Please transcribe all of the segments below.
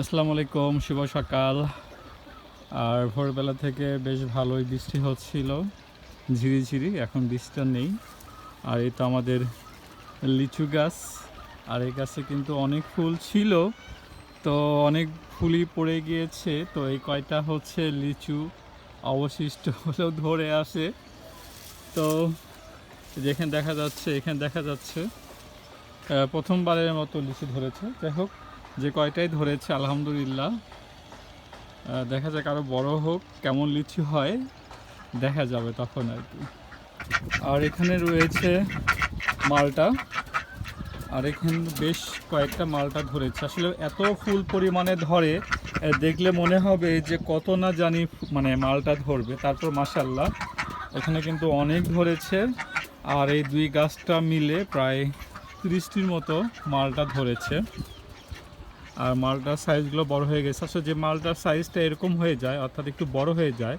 আসসালামু আলাইকুম, শুভ সকাল। আর ভোরবেলা থেকে বেশ ভালোই বৃষ্টি হচ্ছিল, ঝিরিঝিরি, এখন বৃষ্টিটা নেই। আর এই তো আমাদের লিচু গাছ, আর এই গাছে কিন্তু অনেক ফুল ছিল। তো অনেক ফুলই পড়ে গিয়েছে, তো এই কয়টা হচ্ছে লিচু, অবশিষ্ট হলেও ধরে আসে। তো যেখানে দেখা যাচ্ছে, এখানে দেখা যাচ্ছে প্রথমবারের মতো লিচু ধরেছে। যাই হোক যে কয়টাই ধরেছে, আলহামদুলিল্লাহ। দেখা যাক আরও বড় হোক, কেমন লিচু হয়, দেখা যাবে তখন আর কি। আর এখানে রয়েছে মালটা। আর এখানে বেশ কয়েকটা মালটা ধরেছে। আসলে এত ফুল পরিমাণে ধরে দেখলে মনে হবে যে কত না জানি মানে মালটা ধরবে। তারপর মাসাল্লাহ এখানে কিন্তু অনেক ধরেছে। আর এই দুই গাছটা মিলে প্রায় তিরিশটির মতো মালটা ধরেছে। আর মালটার সাইজগুলো বড় হয়ে গেছে। আসলে যে মালটার সাইজটা এরকম হয়ে যায়, অর্থাৎ একটু বড় হয়ে যায়,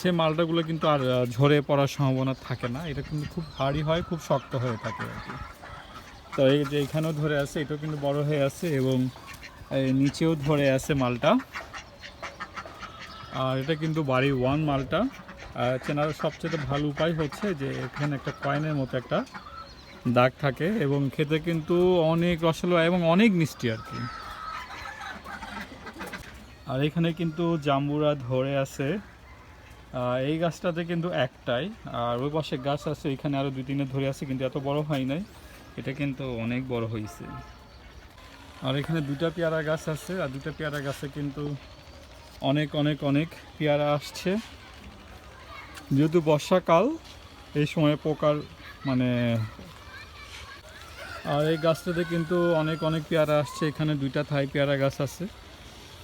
সে মালটাগুলো কিন্তু আর ঝরে পড়ার সম্ভাবনা থাকে না। এটা কিন্তু খুব ভারী হয়, খুব শক্ত হয়ে থাকে আর কি। তো এই যে এখানেও ধরে আছে, এটাও কিন্তু বড় হয়ে আছে এবং নিচেও ধরে আছে মালটা। আর এটা কিন্তু বাড়ি ওয়ান মালটা। চেনার সবচেয়ে ভালো উপায় হচ্ছে যে এখানে একটা কয়েনের মতো একটা দাগ থাকে এবং খেতে কিন্তু অনেক রসালো এবং অনেক মিষ্টি আর কি। আর এখানে কিন্তু জাম্বুরা ধরে আছে। এই গাছটাতে কিন্তু একটাই, আর ওই পাশে গাছ আছে, এখানে আরও দুই তিনটে ধরে আছে, কিন্তু এত বড় হয় নাই। এটা কিন্তু অনেক বড় হয়েছে আর এখানে দুটা পেয়ারা গাছ আছে, আর দুটা পেয়ারা গাছে কিন্তু অনেক অনেক অনেক পেয়ারা আসছে। যেহেতু বর্ষাকাল, এই সময় পোকার মানে আর এই গাছটাতে কিন্তু অনেক অনেক পেয়ারা আসছে। এখানে দুইটা থাই পেয়ারা গাছ আছে।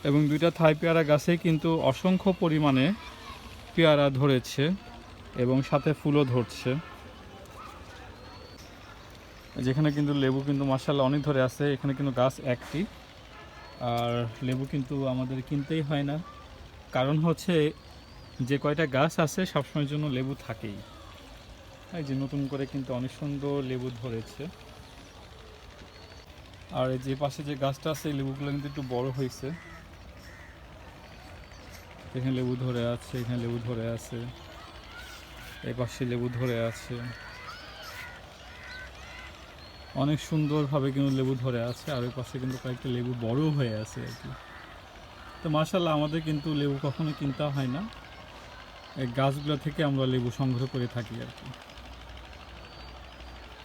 এবং দুইটা থাই পেয়ারা গাছেই কিন্তু অসংখ্য পরিমাণে পেয়ারা ধরেছে এবং সাথে ফুলও ধরছে। যেখানে কিন্তু লেবু কিন্তু মাসাল্লাহ অনেক ধরে আছে, এখানে কিন্তু গাছ একটি। আর লেবু কিন্তু আমাদের কিনতেই হয় না। কারণ হচ্ছে যে কয়টা গাছ আছে, সবসময়ের জন্য লেবু থাকেই। এই যে নতুন করে কিন্তু অনেক সুন্দর লেবু ধরেছে। আর যে পাশে যে গাছটা আছে লেবুগুলো কিন্তু একটু বড় হয়েছে। এখানে লেবু ধরে আছে, এখানে লেবু ধরে আছে, এই পাশে লেবু ধরে আছে। অনেক সুন্দরভাবে কিন্তু লেবু ধরে আছে, আর ওই পাশে কিন্তু কয়েকটা লেবু বড় হয়ে আছে আর কি। তো মার্শাল্লাহ আমাদের কিন্তু লেবু কখনো কিনতে হয় না। এই গাছগুলো থেকে আমরা লেবু সংগ্রহ করে থাকি আর কি।